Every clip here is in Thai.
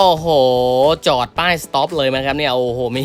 โอ้โห จอดป้ายสต็อปเลยไหมครับเนี่ย โอ้โห มี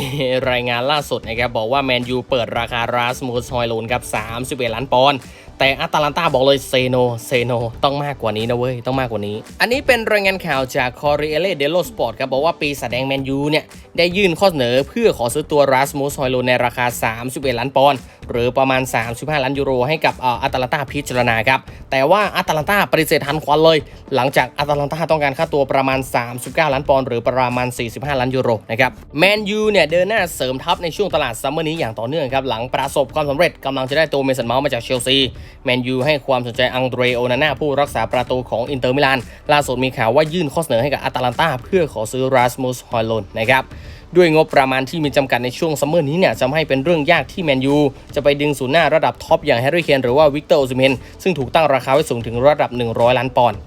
รายงานล่าสุดนะครับ บอกว่าแมนยูเปิดราคาราสมูสฮอยลูนครับ 31 ล้านปอนด์แต่อาตาลันตาบอกเลยเซโนเซโนต้องมากกว่านี้นะเว้ย ต้องมากกว่านี้ อันนี้เป็นรายงานข่าวจาก Corriere dello Sport ครับ บอกว่าปีแสดงแมนยูเนี่ย ได้ยื่นข้อเสนอเพื่อขอซื้อตัวราสมูสฮอยลูนในราคา 31 ล้านปอนด์หรือประมาณ 35 ล้านยูโรให้กับอ่อตาลันตาพิจารณาครับ แต่ว่าอาตาลันตาปฏิเสธทันควันเลย หลังจากอาตาลันตาต้องการค่าตัวประมาณ 39 ล้านปอนด์หรือประมาณ 45 ล้านยูโรนะครับแมนยูเนี่ยเดินหน้าเสริมทัพในช่วงตลาดซัมเมอร์นี้อย่างต่อเนื่องครับหลังประสบความสำเร็จกำลังจะได้ตัวเมสันเมาส์มาจากเชลซีแมนยูให้ความสนใจอังเดรโอนาน่าผู้รักษาประตูของอินเตอร์มิลานล่าสุดมีข่าวว่ายื่นข้อเสนอให้กับอาตาลันตาเพื่อขอซื้อราสมุสฮอยลนนะครับด้วยงบประมาณที่มีจำกัดในช่วงซัมเมอร์นี้เนี่ยจะให้เป็นเรื่องยากที่แมนยูจะไปดึงศูนย์หน้าระดับท็อปอย่างแฮร์รี่เคนหรือว่าวิกเตอร์โอซิเมนซึ่งถูกตั้งราคาไว้สูงถึงระดับ 100 ล้านปอนด์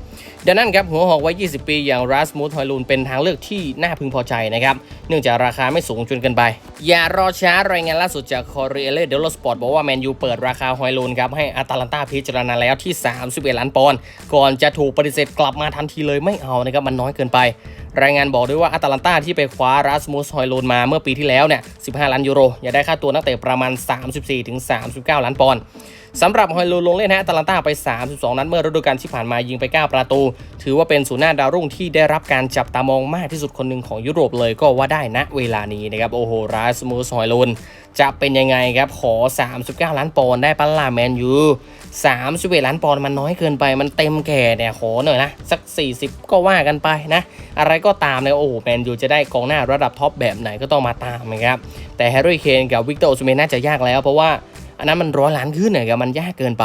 ดังนั้นครับหัวหอกวัย 20 ปีอย่างรัสมูธฮอยลูนเป็นทางเลือกที่น่าพึงพอใจนะครับ เนื่องจากราคาไม่สูงจนเกินไป อย่ารอช้ารายงานล่าสุดจากคอรีเอเลเดลสปอร์ตบอกว่าแมนยูเปิดราคาฮอยลูนครับให้อาตาลันตาพิจารณาแล้วที่ 31 ล้านปอนด์ก่อนจะถูกปฏิเสธกลับมาทันทีเลยไม่เอานะครับมันน้อยเกินไป รายงานบอกด้วยว่าอัตาลันตาที่ไปคว้ารัสมูสฮอยลูนมาเมื่อปีที่แล้วเนี่ย 15 ล้านยูโรอยากได้ค่าตัวนักเตะประมาณ 34-39 ล้านปอนด์สำหรับฮอยลูนลงเล่นให้อัตาลันตาไป 32 นัดเมื่อฤดูกาลที่ผ่านมายิงไป 9 ประตู ถือว่าเป็นศูนย์หน้าดาวรุ่งที่ได้รับการจับตามองมากที่สุดคนหนึ่งของยุโรปเลยก็ว่าได้ณเวลานี้นะครับโอ้โหรัสมูสฮอยลูน จะเป็นยังไงครับ ขอ 39 ล้านปอนด์ได้ปะล่าแมนยู31 ล้านปอนด์มันน้อยเกินไป มันเต็มแก่เนี่ยขอหน่อยนะ สัก 40 ก็ว่ากันไปนะ อะไรก็ตามเลยโอ้โหแมนยูจะได้กองหน้าระดับท็อปแบบไหนก็ต้องมาตามนะครับ แต่แฮร์รี่เคนกับวิกเตอร์โอซูเมนน่าจะยากแล้วเพราะว่าอันนั้นมันร้อยล้านขึ้นเนี่ยมันยากเกินไป